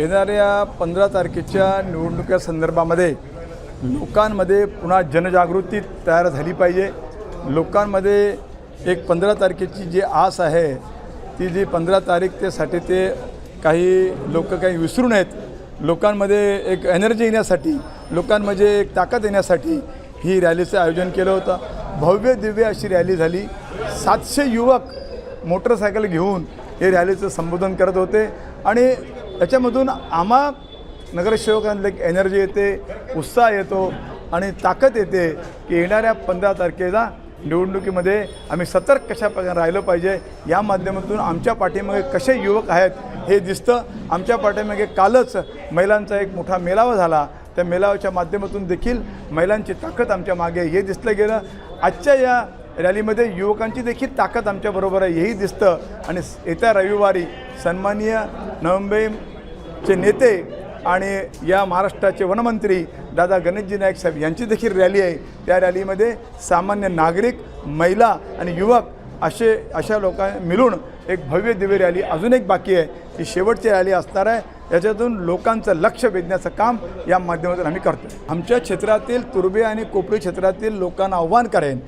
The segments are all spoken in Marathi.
येणाऱ्या पंधरा तारखेच्या निवडणुका संदर्भामध्ये लोकांमध्ये पुन्हा जनजागृती तयार झाली पाहिजे. लोकांमध्ये एक पंधरा तारखेची जी आस आहे ती जी पंधरा तारीख तेसाठी ते काही लोक काही विसरू नयेत. लोकांमध्ये एक एनर्जी येण्यासाठी लोकांमध्ये एक ताकद येण्यासाठी ही रॅलीचं आयोजन केलं होतं. भव्य दिव्य अशी रॅली झाली. सातशे युवक मोटरसायकल घेऊन हे रॅलीचं संबोधन करत होते. आणि त्याच्यामधून आम्हा नगरसेवकांना एक एनर्जी येते उत्साह येतो आणि ताकद येते की येणाऱ्या पंधरा तारखेला निवडणुकीमध्ये आम्ही सतर्क कशा प्रकारे राहिलं पाहिजे या माध्यमातून आमच्या पाठीमागे कसे युवक आहेत हे दिसतं. आमच्या पाठीमागे कालच महिलांचा एक मोठा मेळावा झाला. त्या मेळाव्याच्या माध्यमातून देखील महिलांची ताकद आमच्या मागे हे दिसलं गेलं. आजच्या या रॅलीमध्ये युवकांची देखील ताकद आमच्याबरोबर आहे हेही दिसतं. आणि येत्या रविवारी सन्माननीय चे नेते आणि या महाराष्ट्राचे वनमंत्री दादा गणेशजी नाईक साहेब यांची देखील रॅली आहे. त्या रॅलीमध्ये सामान्य नागरिक महिला आणि युवक असे अशा लोकां मिळून एक भव्य दिव्य रॅली अजून एक बाकी आहे. ही शेवटची रॅली असणार आहे. याच्यातून लोकांचं लक्ष वेधण्याचं काम या माध्यमातून आम्ही करतो आमच्या क्षेत्रातील तुर्बे आणि कोपरी क्षेत्रातील लोकांना आव्हान करेन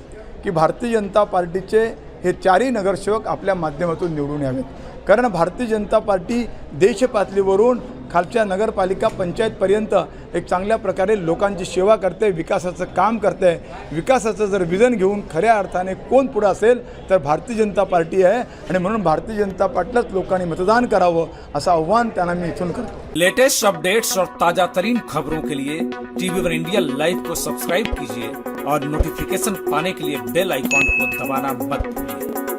की भारतीय जनता पार्टीचे हे चारही नगरसेवक आपल्या माध्यमातून निवडून यावेत. कारण भारतीय जनता पार्टी देशपातळीवरून खालच्या नगरपालिका पंचायतपर्यंत एक चांगल्या प्रकारे लोकांची सेवा करते विकासाचं काम करते. विकासाचं जर विजन घेऊन खऱ्या अर्थाने कोण पुढं असेल तर भारतीय जनता पार्टी आहे. आणि म्हणून भारतीय जनता पार्टीलाच लोकांनी मतदान करावं असं आव्हान त्यांना मी इथून करतो. लेटेस्ट अपडेट्स और ताजा तरीन खबरों के लिए टीवी वन इंडिया लाइव को सब्सक्राइब कीजिए और नोटिफिकेशन पाने के लिए बेल आइकॉन को दबाना मत भूलिए।